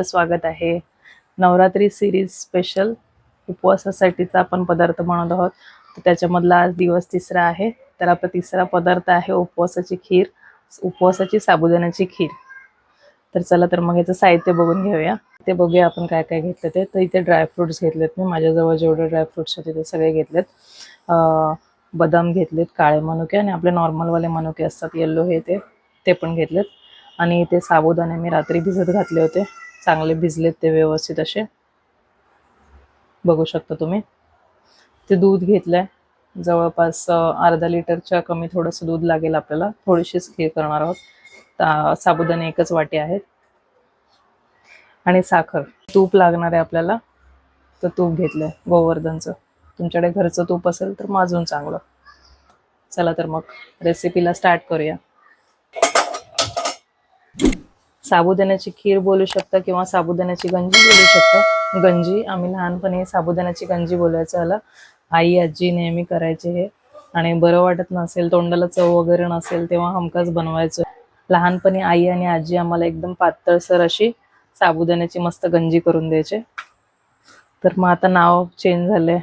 आपलं स्वागत आहे. नवरात्री सिरीज स्पेशल उपवासासाठीचा आपण पदार्थ बनवत आहोत. तर त्याच्यामधला आज दिवस तिसरा आहे. तर आपला तिसरा पदार्थ आहे उपवासाची खीर उपवासाची साबुदाण्याची खीर. तर चला तर मग याचं साहित्य बघून घेऊया. ते बघूया आपण काय काय घेतलं ते. तर इथे ड्रायफ्रुट्स घेतलेत मी. माझ्याजवळ जेवढे ड्रायफ्रुट्स होते ते सगळे घेतलेत. बदाम घेतलेत काळे मनुके आणि आपले नॉर्मलवाले मनुके असतात येल्लो हे ते ते पण घेतलेत. आणि ते साबुदाणे मी रात्री भिजत घातले होते. चांगले भिजलेत ते व्यवस्थित असे. बघू शकता तुम्ही. ते दूध घेतलंय. जवळपास अर्धा लिटरच्या कमी थोडंसं दूध लागेल आपल्याला. थोडीशीच खीर करणार आहोत. साबुदाणे एकच वाटी आहेत. आणि साखर. तूप लागणार आहे आपल्याला. तर तूप घेतलंय गोवर्धनचं. तुमच्याकडे घरचं तूप असेल तर मग अजून चांगलं. चला तर मग रेसिपीला स्टार्ट करूया. साबुदाण्याची खीर बोलू शकता किंवा साबुदाण्याची गंजी बोलू शकता. गंजी आम्ही लहानपणी साबुदाण्याची गंजी बोलायचं आला आई आजी नेहमी करायचे हे. आणि बरं वाटत नसेल तोंडाला चव वगैरे नसेल तेव्हा हमखास बनवायचं. लहानपणी आई आणि आजी आम्हाला एकदम पातळसर अशी साबुदाण्याची मस्त गंजी करून द्यायचे. तर मग आता नाव चेंज झालंय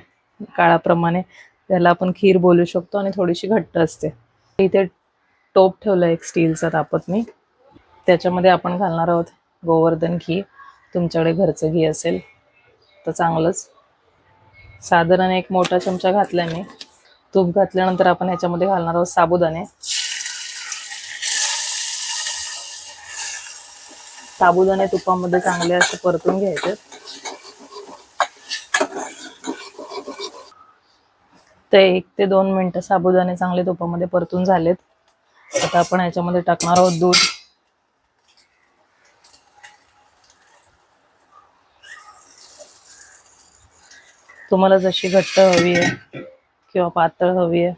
काळाप्रमाणे. त्याला आपण खीर बोलू शकतो आणि थोडीशी घट्ट असते. इथे टोप ठेवलं एक स्टीलचा तापत मी. त्याच्यामध्ये आपण घालणार आहोत गोवर्धन घी. तुमच्याकडे घरचं घी असेल तर चांगलंच. साधारण एक मोठा चमचा घातला मी. तूप घातल्यानंतर आपण ह्याच्यामध्ये घालणार आहोत साबुदाणे. साबुदाणे तुपामध्ये चांगले असे परतून घ्यायचे. ते एक ते दोन मिनटं साबुदाणे चांगले तुपामध्ये परतून झालेत. आता आपण ह्याच्यामध्ये टाकणार आहोत दूध. तुम्हाला जशी घट्ट हवी आहे किंवा पातळ हवी आहे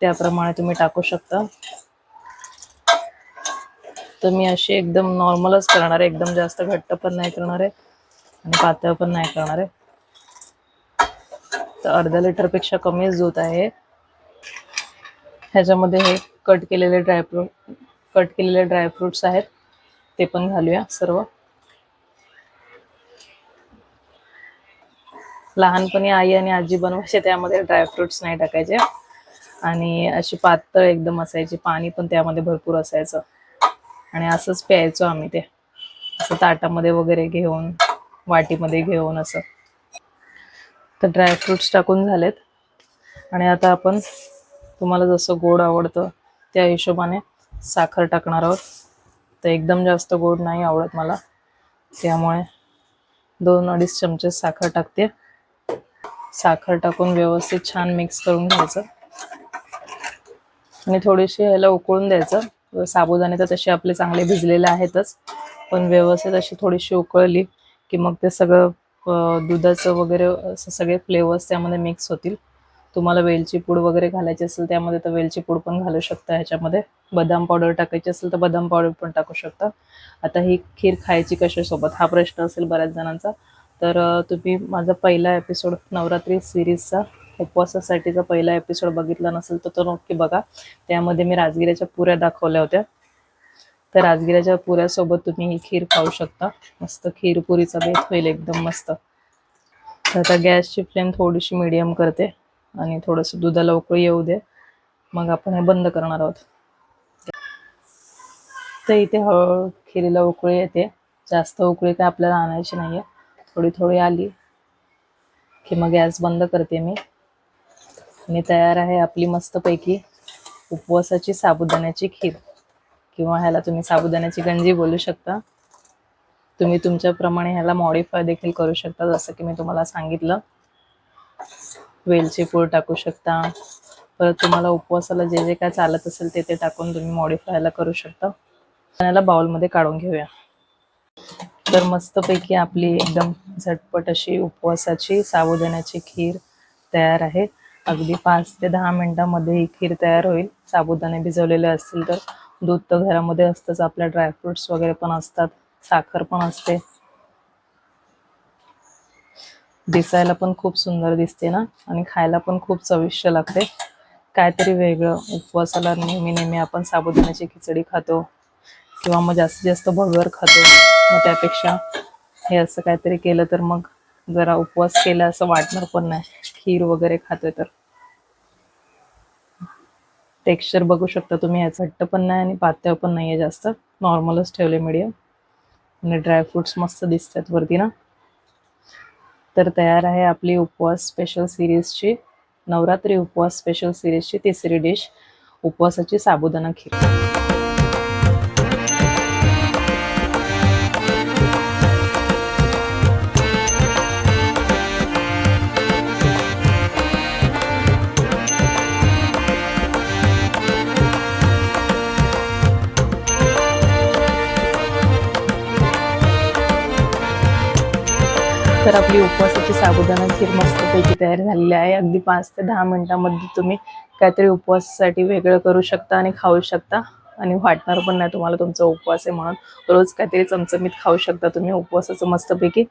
त्याप्रमाणे तुम्ही टाकू शकता. तर मी अशी एकदम नॉर्मलच करणार आहे. एकदम जास्त घट्ट पण नाही करणार आहे आणि पातळ पण नाही करणार आहे. तर अर्धा लिटरपेक्षा कमीच दूध आहे. ह्याच्यामध्ये हे कट केलेले ड्रायफ्रूट कट केलेले ड्रायफ्रुट्स आहेत. ते पण घालूया सर्व. लहानपणी आई आणि आजी बनवायचे त्यामध्ये ड्रायफ्रुट्स नाही टाकायचे. आणि अशी पातळ एकदम असायची पाणी पण त्यामध्ये भरपूर असायचं. आणि असंच प्यायचो आम्ही ते. असं ताटामध्ये वगैरे घेऊन वाटीमध्ये घेऊन असं. तर ड्रायफ्रुट्स टाकून झालेत. आणि आता आपण तुम्हाला जसं गोड आवडतं त्या हिशोबाने साखर टाकणार आहोत. तर एकदम जास्त गोड नाही आवडत मला. त्यामुळे दोन अडीच चमचे साखर टाकते. साखर टाकून व्यवस्थित छान मिक्स करून घ्यायचं. आणि थोडीशी ह्याला उकळून द्यायचं. साबुदाणे तर तसे आपले चांगले भिजलेले आहेतच. पण व्यवस्थित अशी थोडीशी उकळली की मग ते सगळं दुधाचं वगैरे सगळे फ्लेवर्स त्यामध्ये मिक्स होतील. तुम्हाला वेलची पूड वगैरे घालायची असेल त्यामध्ये तर वेलची पूड पण घालू शकता ह्याच्यामध्ये. बदाम पावडर टाकायची असेल तर बदाम पावडर पण टाकू शकता. आता ही खीर खायची कशासोबत? हा प्रश्न असेल बऱ्याच जणांचा. तर तुम्ही माझा पहिला एपिसोड नवरात्री सिरीजचा उपवासासाठीचा पहिला एपिसोड बघितला नसेल तर तो नक्की बघा. त्यामध्ये मी राजगिऱ्याच्या पुऱ्या दाखवल्या होत्या. तर राजगिऱ्याच्या पुऱ्यासोबत तुम्ही ही खीर खाऊ शकता. मस्त खीर पुरीचा बेत होईल एकदम मस्त. तर आता गॅसची फ्लेम थोडीशी मिडियम करते आणि थोडंसं दुधाला उकळी येऊ दे. मग आपण हे बंद करणार आहोत. तर इथे हळूहळू खिरीला उकळी येते. जास्त उकळी काय आपल्याला आणायची नाहीये. थोडी थोडी आली की मग गॅस बंद करते मी. आणि तयार आहे आपली मस्तपैकी उपवासाची साबुदाण्याची खीर. किंवा ह्याला तुम्ही साबुदाण्याची गंजी बोलू शकता. तुम्ही तुमच्याप्रमाणे ह्याला मॉडिफाय देखील करू शकता जसं की मी तुम्हाला सांगितलं. वेलची पूड टाकू शकता. परत तुम्हाला उपवासाला जे जे काय चालत असेल ते ते टाकून तुम्ही मॉडिफायला करू शकता. आणि याला बाउलमध्ये काढून घेऊया. तर मस्तपैकी आपली एकदम झटपट अशी उपवासाची साबुदाण्याची खीर तयार आहे. अगदी पाच ते दहा मिनिटांमध्ये ही खीर तयार होईल. साबुदाणे भिजवलेले असतील तर दूध तर घरामध्ये असतंच. आपल्या ड्रायफ्रुट्स वगैरे पण असतात. साखर पण असते. दिसायला पण खूप सुंदर दिसते ना? आणि खायला पण खूप चविष्ट लागते. काहीतरी वेगळं. उपवासाला नेहमी नेहमी आपण साबुदाण्याची खिचडी खातो. किंवा मग जास्तीत जास्त भगर खातो मग त्यापेक्षा हे असं काहीतरी केलं तर मग जरा उपवास केला असं वाटणार पण नाही. खीर वगैरे खातोय तर. टेक्स्चर बघू शकता तुम्ही ह्याचं घट्ट पण नाही आणि पातळ पण नाही आहे जास्त. नॉर्मलच ठेवले मीडियम आणि ड्रायफ्रुट्स मस्त दिसतात वरती ना. तर तयार आहे आपली उपवास स्पेशल सिरीजची नवरात्री उपवास स्पेशल सिरीजची तिसरी डिश उपवासाची साबुदाणा खीर. तर आपली उपवासाची साबुदाणा खीर मस्तपैकी तयार झालेली आहे. अगदी पाच ते दहा मिनिटांमध्ये तुम्ही काहीतरी उपवासासाठी वेगळं करू शकता आणि खाऊ शकता. आणि वाटणार पण नाही तुम्हाला तुमचा उपवास आहे म्हणून. रोज काहीतरी चमचमीत खाऊ शकता तुम्ही उपवासाचं मस्तपैकी.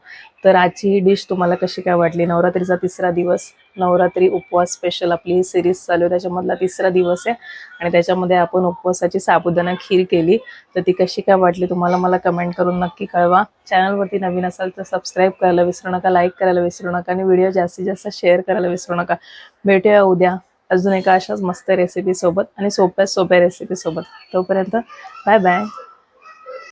तर आजची ही डिश तुम्हाला कशी काय वाटली? नवरात्रीचा तिसरा दिवस नवरात्री उपवास स्पेशल आपली ही सिरीज चालू आहे. त्याच्यामधला तिसरा दिवस आहे. आणि त्याच्यामध्ये आपण उपवासाची साबुदाणा खीर केली. तर ती कशी काय वाटली तुम्हाला मला कमेंट करून नक्की कळवा. चॅनलवरती नवीन असाल तर सबस्क्राईब करायला विसरू नका लाईक करायला विसरू नका आणि व्हिडिओ जास्तीत जास्त शेअर करायला विसरू नका. भेटूया उद्या. अजून एका अशाच मस्त रेसिपी सोबत आणि सोप्या सोप्या रेसिपी सोबत. तोपर्यंत बाय बाय